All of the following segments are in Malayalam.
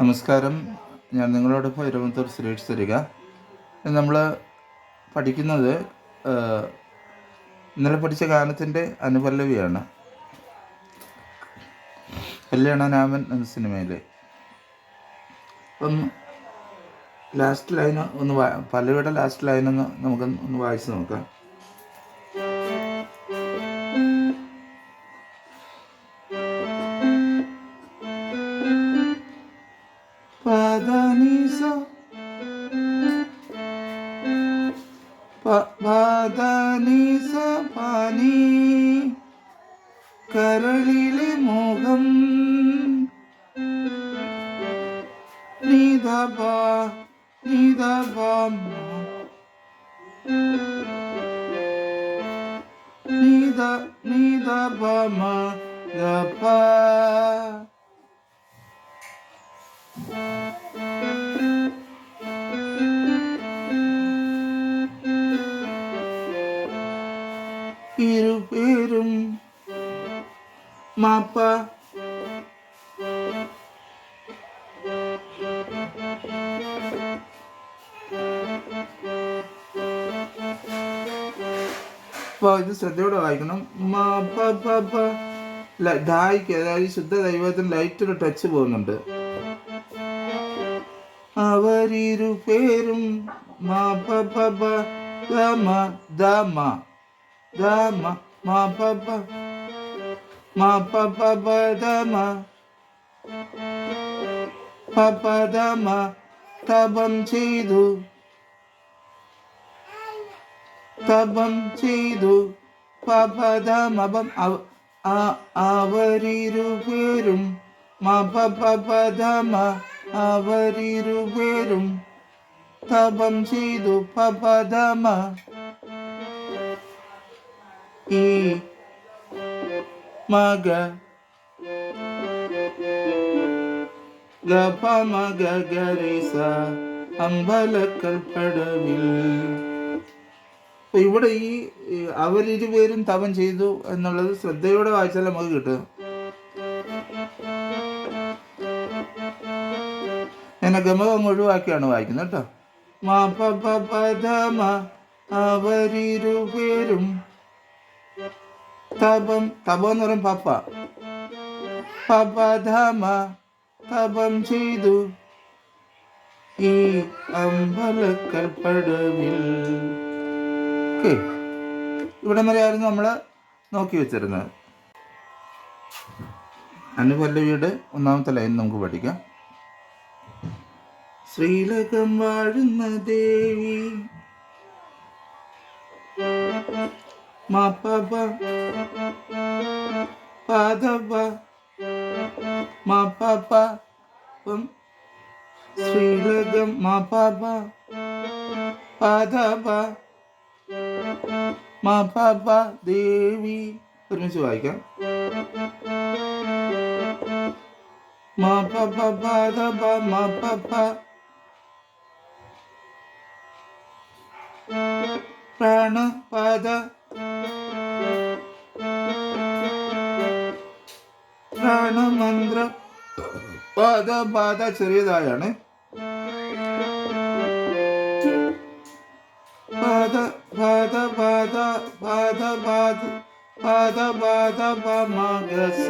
നമസ്കാരം. ഞാൻ നിങ്ങളോടൊപ്പം ഇരുപത്തൂർ സുരേഷ് തരിക. നമ്മൾ പഠിക്കുന്നത് ഇന്നലെ പഠിച്ച ഗാനത്തിന്റെ അനുപല്ലവിയാണ്. കല്യാണനാമൻ എന്ന സിനിമയിലെ. അപ്പം ലാസ്റ്റ് ലൈൻ ഒന്ന് പല്ലവിയുടെ ലാസ്റ്റ് ലൈൻ ഒന്ന് നമുക്ക് ഒന്ന് വായിച്ച് നോക്കാം. Nidavama Nida Nidavama Dapa Iru Irum Mapa. ഇത് ശ്രദ്ധയോടെ വായിക്കണം. ധായിക്ക് അതായത് ശുദ്ധ ദൈവത്തിന് ലൈറ്റൊരു ടച്ച് പോകുന്നുണ്ട്. അവരിരു പേരും മ തപം ചെയ്തു. തപം ചെയ്തു പപദമപം അവരിരുപേരും മപപദമ അവരിരുപേരും തപം ചെയ്തു പപദമ. ഈ മക ഗപമഗ ഗരിസ അമ്പലക്കൽ പടവിൽ അപ്പൊ ഇവിടെ ഈ അവരിരുപേരും തപം ചെയ്തു എന്നുള്ളത് ശ്രദ്ധയോടെ വായിച്ചാൽ നമുക്ക് കിട്ടും ഞാൻ ഗമകം ഒഴിവാക്കിയാണ് വായിക്കുന്നത് കേട്ടോ. അവരിരുപേരും തപം തപം എന്ന് പറയും പപ്പ. പപ്പധമ തപം ചെയ്തു. ഈ അമ്പലക്കൽ പടവിൽ ഓക്കെ ഇവിടെ വരെയായിരുന്നു നമ്മൾ നോക്കി വെച്ചിരുന്നത്. അനുപല്ലവിയുടെ ഒന്നാമത്തെ ലൈൻ നമുക്ക് പഠിക്കാം. ശ്രീലകം വാഴുന്ന ദേവി. മാപ്പാപ്പ ശ്രീലകം മാപ്പാപ്പ പാദപ മാപ്പാപ്പ ദേവി ഒരുമിച്ച് വായിക്കാം. പ്രാണപാദ പ്രാണമന്ത്ര പാദ പാദ ചെറിയതായാണ്. പാദ പാദ പാദ പാദ പാദ പാദ പാദ പമഗസ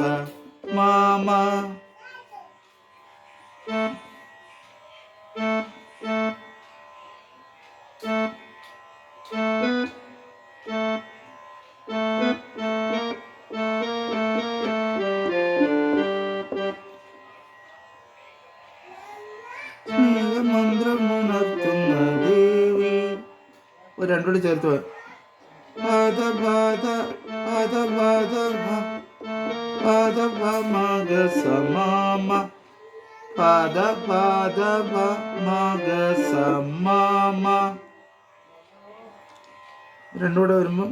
മാമ മന്ത്രമുണർത്തുന്ന ദേവി ഒരു രണ്ടുകൂടി ചേർത്ത് പോയി. വരുമ്പം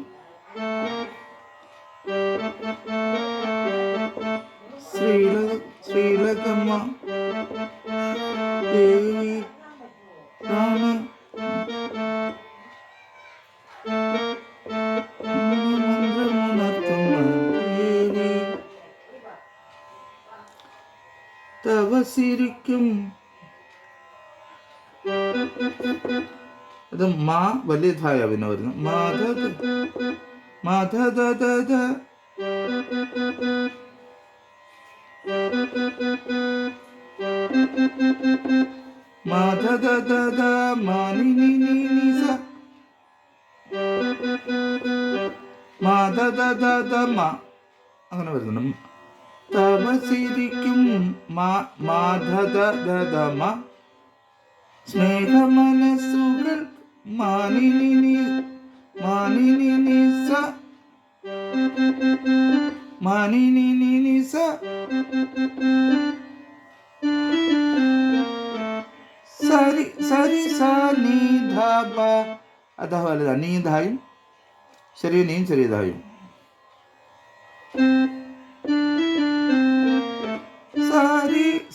ശ്രീല ശ്രീലക്കമ്മ പാദ മന്ത്രമുണർത്തുന്ന ദേവി തവ സിരി ചിരിക്കും അത് മാ വലിയ പിന്നെ വരുന്നു മാധ മാധ മാധ മാധ അങ്ങനെ വരുന്നുണ്ട്. തപസിരിക്കും മാധദമ സ്നേഹമനസ്സുകൾ മാനിനി മാനിനി സ മാനിനി സ സരി സരി സ നീ ധ പ അധ വലുതാ നീ ധായും ചെറിയ നീയും ചെറിയ ധായും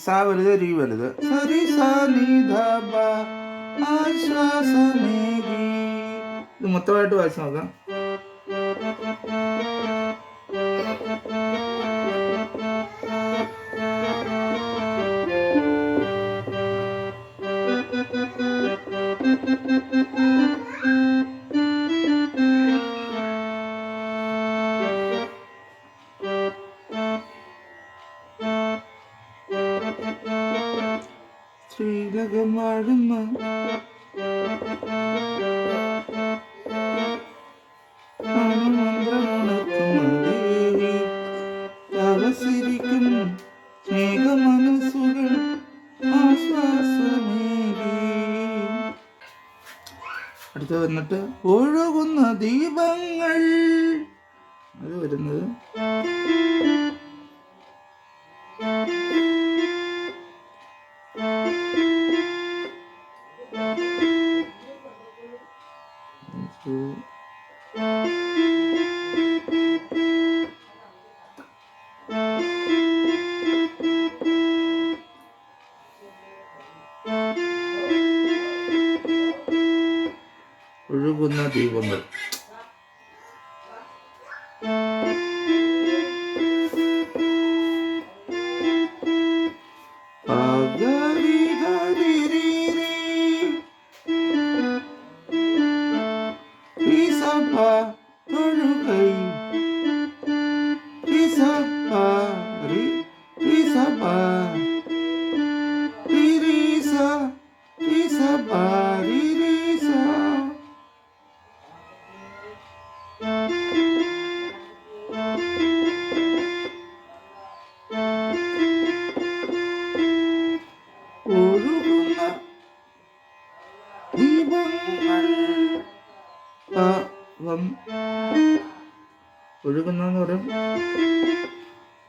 സാ വലുത് രീ വലുത്. സരി സാ നീ ധ പ ആശ്വാസമേകി. ഇത് മൊത്തമായിട്ട് വായിച്ചു നോക്കാം. ശ്രീലകമാടുന്ന തവസിരിക്കും സ്നേഹമനസ്സുകൾ ആശ്വാസമേകി. അടുത്ത് വന്നിട്ട് ഒഴുകുന്ന ദീപങ്ങൾ. അത് വരുന്നത് ഒഴുകുന്ന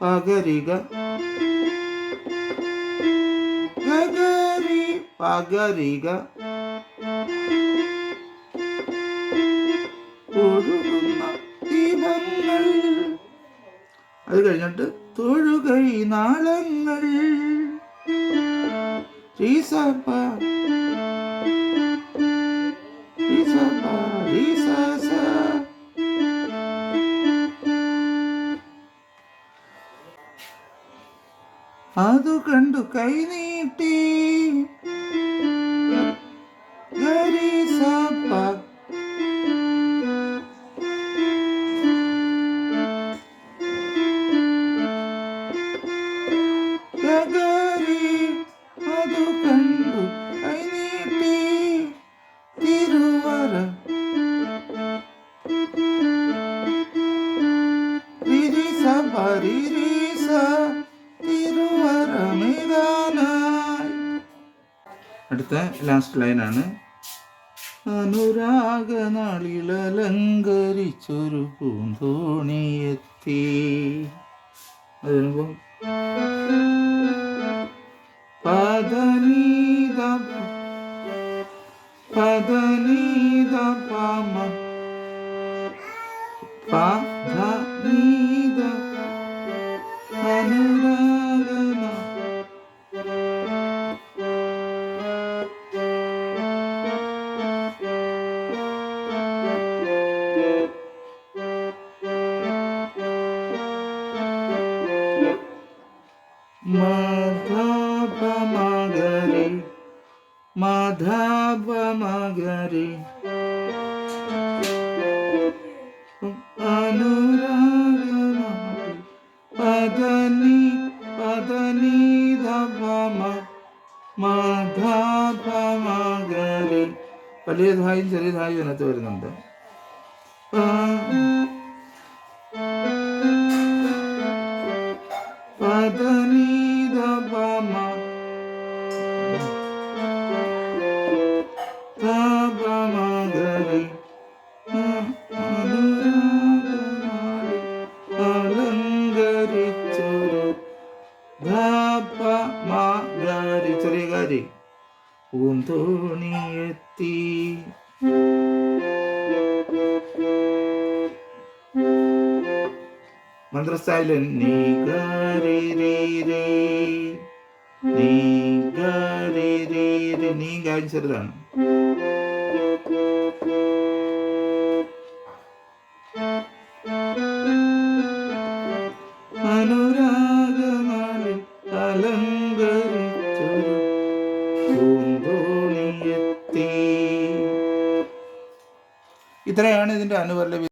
പകരിക. ഗഗരി പകരിക. അത് കഴിഞ്ഞിട്ട് തൊഴുകൈ നാളങ്ങൾ. ശ്രീസപ്പ കണ്ടു കൈനീട്ടി ഗരീസപ്പ അടുത്ത ലാസ്റ്റ് ലൈനാണ് അനുരാഗ നാളിലലങ്കരിച്ചൊരു പൂന്തോണിയെത്തി. അത് വരുമ്പോൾ പദനീത പദനീത പാമ പദനീത മധപമാ മധപമഗരി അനുരാഗമാടി പദനി പദനി ധവമ മധപമഗരി വലിയ ധായും ചെറിയ ധായും ഇതിനകത്ത് വരുന്നുണ്ട് കാരി പൂന്തോണിയെത്തി. മന്ത്രസ്ഥായിൽ നീ ഗരി രീ നീ ഗരി രീ നീ ചെറുതാണ്. ഇത്രയാണ് ഇതിന്റെ അനുപല്ലവി